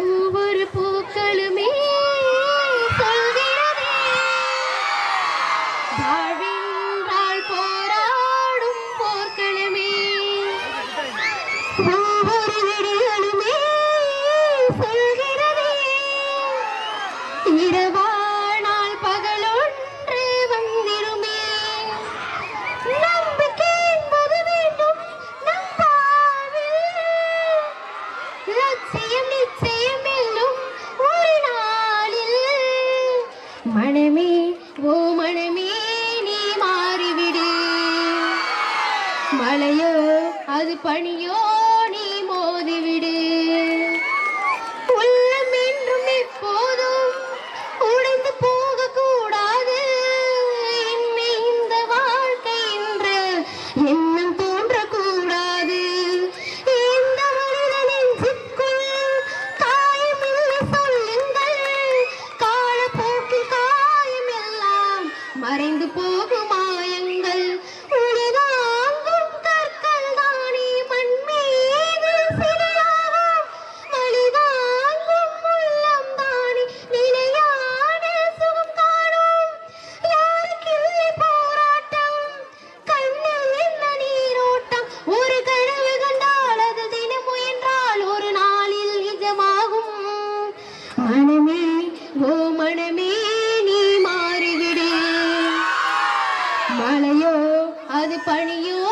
ஒவ்வொரு பூக்களுமே சொல்கிறதே. வாழ்வென்றால் போராடும் போர்களுமே ஒவ்வொரு விடியலுமே சொல்கிறதே. இரவு அது பணியோ நீ மோதிவிடு. உள்ளம் என்றும் எப்போதும் உடைந்து போகக்கூடாது. கூடாது இந்த வாழ்க்கை என்று எண்ணம் தோன்றக்கூடாது. இந்த மனித நெஞ்சுக்குள் காயமில்லை சொல்லுங்கள். காலப்போக்கில் காயம் எல்லாம் மறைந்து போகும். ஓ மனமே நீ மாறிவிடு மலையோ அது பணியோ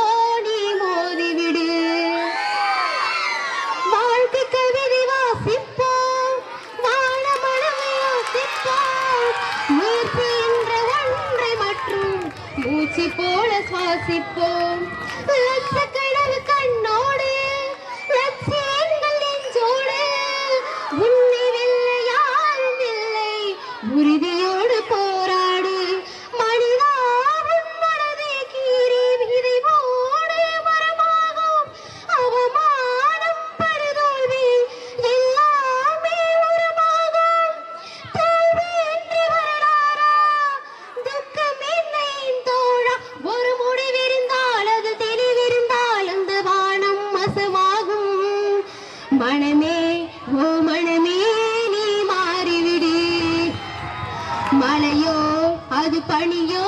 நீ மோதிவிடு. வாழ்க்கை கவிதை வாசிப்போம் வானமளவை யோசிப்போம் என்ற ஒன்றை மற்றும் மூச்சு போல சுவாசிப்போம். லட்சக்கணவு கண்ணோடு Guru மலையோ அது பணியோ